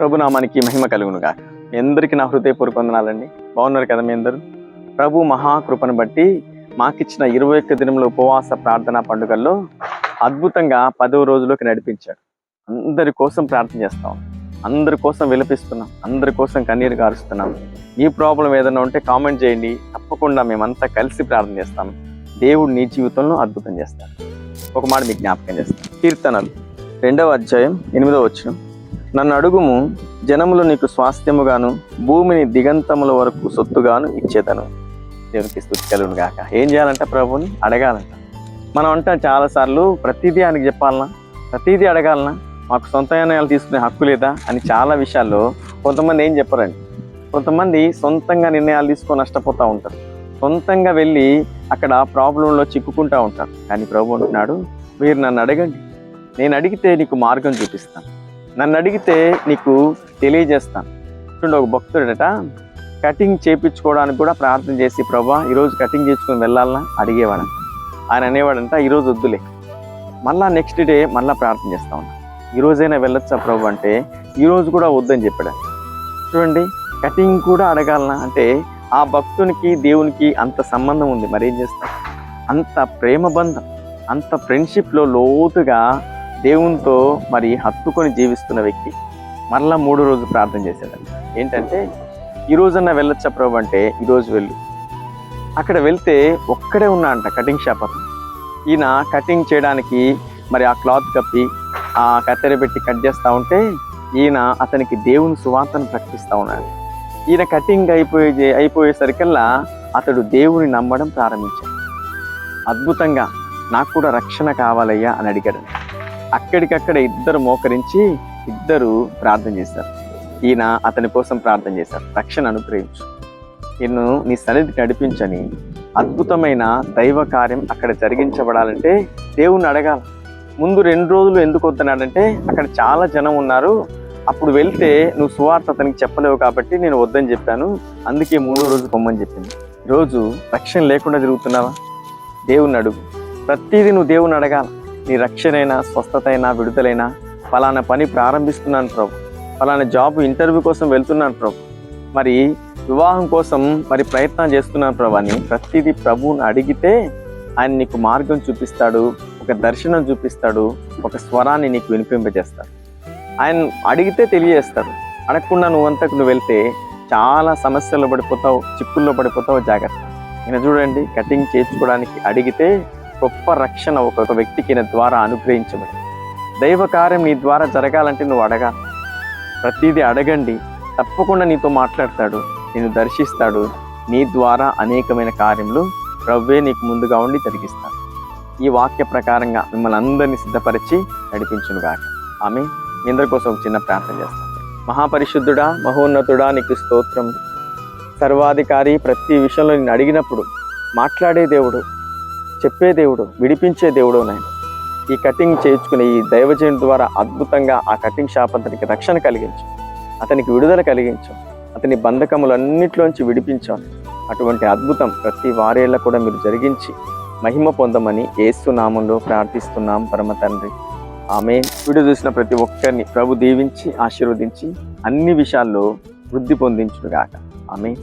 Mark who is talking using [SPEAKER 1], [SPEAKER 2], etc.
[SPEAKER 1] ప్రభునామానికి మహిమ కలుగును గాక మీ అందరికీ నా హృదయపూర్వక వందనాలండి. బాగున్నారు కదా మీ అందరూ? ప్రభు మహాకృపను బట్టి మాకిచ్చిన ఇరవై ఒక్క దినంలో ఉపవాస ప్రార్థన పండుగల్లో అద్భుతంగా పదవ రోజులోకి నడిపించాడు అందరి కోసం ప్రార్థన చేస్తాం. అందరి కోసం విలపిస్తున్నాం. అందరి కోసం కన్నీరు కారుస్తున్నాం ఈ ప్రాబ్లం ఏదైనా ఉంటే కామెంట్ చేయండి. తప్పకుండా మేమంతా కలిసి ప్రార్థన చేస్తాం. దేవుడు నీ జీవితంలో అద్భుతం చేస్తాడు. ఒక మాట మీకు జ్ఞాపకం చేస్తాను. కీర్తనలు. రెండవ అధ్యాయం ఎనిమిదవ వచ్చిన నన్ను అడుగుము జనములు నీకు స్వాస్థ్యముగాను భూమిని దిగంతముల వరకు సొత్తుగాను ఇచ్చేదను. దేవునికి స్థుతి కలుగును గాక. ఏం చేయాలంట ప్రభుని అడగాలంట. మనం అంటాం చాలాసార్లు ప్రతిదీ ఆయనకి చెప్పాలనా? ప్రతిదీ అడగాలనా? మాకు సొంత నిర్ణయాలు తీసుకునే హక్కు లేదా? అని చాలా విషయాల్లో కొంతమంది ఏం చెప్పరండి. కొంతమంది సొంతంగా నిర్ణయాలు తీసుకొని నష్టపోతూ ఉంటారు. సొంతంగా వెళ్ళి అక్కడ ప్రాబ్లంలో చిక్కుకుంటూ ఉంటారు. కానీ ప్రభు అంటున్నాడు మీరు నన్ను అడగండి. నేను అడిగితే నీకు మార్గం చూపిస్తాను. నన్ను అడిగితే నీకు తెలియజేస్తాను. చూడండి ఒక భక్తుడట కటింగ్ చేయించుకోవడానికి కూడా ప్రార్థన చేసి ప్రభా ఈరోజు కటింగ్ చేసుకుని వెళ్ళాలన్నా అడిగేవాడు ఆయన అనేవాడంట ఈరోజు వద్దులే. మళ్ళా నెక్స్ట్ డే మళ్ళీ ప్రార్థన చేస్తా ఉన్నా. ఈరోజైనా వెళ్ళొచ్చా ప్రభు? అంటే ఈరోజు కూడా వద్దని చెప్పాడు చూడండి కటింగ్ కూడా అడగాలనా? అంటే ఆ భక్తునికి దేవునికి అంత సంబంధం ఉంది. మరేం చేస్తాం? అంత ప్రేమ బంధం అంత ఫ్రెండ్షిప్లో లోతుగా దేవునితో మరి హత్తుకొని జీవిస్తున్న వ్యక్తి మరలా మూడో రోజు ప్రార్థన చేశాడంట ఏంటంటే ఈ రోజన్నా వెళ్ళొచ్చా ప్రభు అంటే ఈరోజు వెళ్ళు. అక్కడ వెళ్తే ఒక్కడే ఉన్నా అంట కటింగ్ షాప్ అతను. ఈయన కటింగ్ చేయడానికి మరి ఆ క్లాత్ కప్పి ఆ కత్తెర పెట్టి కట్ చేస్తూ ఉంటే ఈయన అతనికి దేవుని సువార్తను ప్రకటిస్తూ ఉన్నాడు. ఈయన కటింగ్ అయిపోయే అయిపోయేసరికల్లా అతడు దేవుని నమ్మడం ప్రారంభించాడు. అద్భుతంగా నాకు కూడా రక్షణ కావాలయ్యా అని అడిగాడు అక్కడికక్కడ ఇద్దరు మోకరించి ఇద్దరు ప్రార్థన చేశారు. ఈయన అతని కోసం ప్రార్థన చేశారు. రక్షణ అనుగ్రహించు. నిన్ను నీ సన్నిధి నడిపించని అద్భుతమైన దైవ కార్యం అక్కడ జరిగించబడాలంటే దేవుణ్ణి అడగాలి. ముందు రెండు రోజులు ఎందుకు వద్దన్నాడంటే అక్కడ చాలా జనం ఉన్నారు. అప్పుడు వెళ్తే నువ్వు సువార్త అతనికి చెప్పలేవు కాబట్టి నేను వద్దని చెప్పాను. అందుకే మూడో రోజు పొమ్మని చెప్పింది. రోజు రక్షణ లేకుండా తిరుగుతున్నావా? దేవుణ్ణి అడుగు. ప్రతిదీ నువ్వు దేవుణ్ణి అడగాలి. నీ రక్షణైనా స్వస్థత అయినా విడుదలైనా ఫలానా పని ప్రారంభిస్తున్నాను ప్రభు. ఫలానా జాబ్ ఇంటర్వ్యూ కోసం వెళ్తున్నాను ప్రభు. మరి వివాహం కోసం మరి ప్రయత్నం చేస్తున్నాను ప్రభు అని ప్రతిదీ ప్రభువుని అడిగితే ఆయన నీకు మార్గం చూపిస్తాడు ఒక దర్శనం చూపిస్తాడు ఒక స్వరాన్ని నీకు వినిపింపజేస్తాడు. ఆయన అడిగితే తెలియజేస్తాడు. అడగకుండా నువ్వంతకు నువ్వు వెళ్తే చాలా సమస్యల్లో పడిపోతావు చిక్కుల్లో పడిపోతావు జాగ్రత్త. నేను చూడండి కటింగ్ చేయించుకోవడానికి అడిగితే గొప్ప రక్షణ ఒక వ్యక్తికి ద్వారా అనుగ్రహించబడి దైవ కార్యం నీ ద్వారా జరగాలంటే నువ్వు అడగాలి ప్రతిదీ అడగండి. తప్పకుండా నీతో మాట్లాడతాడు. నిన్ను దర్శిస్తాడు. నీ ద్వారా అనేకమైన కార్యములు ప్రవ్వే నీకు ముందుగా ఉండి జరిగిస్తాడు. ఈ వాక్య ప్రకారంగా మిమ్మల్ని అందరినీ సిద్ధపరిచి నడిపించునుగాక. ఆమె మీ అందరి కోసం ఒక చిన్న ప్రార్థన చేస్తాను మహాపరిశుద్ధుడా మహోన్నతుడా నీకు స్తోత్రం. సర్వాధికారి ప్రతి విషయంలో నేను అడిగినప్పుడు మాట్లాడే దేవుడు చెప్పే దేవుడు విడిపించే దేవుడు నేను ఈ కటింగ్ చేయించుకునే ఈ దైవజనుడి ద్వారా అద్భుతంగా ఆ కటింగ్ షాప్ అతనికి రక్షణ కలిగించు. అతనికి విడుదల కలిగించు. అతని బంధకములన్నిట్లోంచి విడిపించాను అటువంటి అద్భుతం ప్రతి వారేళ్ళ కూడా మీరు జరిగించి మహిమ పొందమని ఏసు ప్రార్థిస్తున్నాం పరమ తండ్రి. ఆమె వీడియో చూసిన ప్రతి ఒక్కరిని ప్రభు దీవించి ఆశీర్వదించి అన్ని విషయాల్లో వృద్ధి పొందించుగాక ఆమె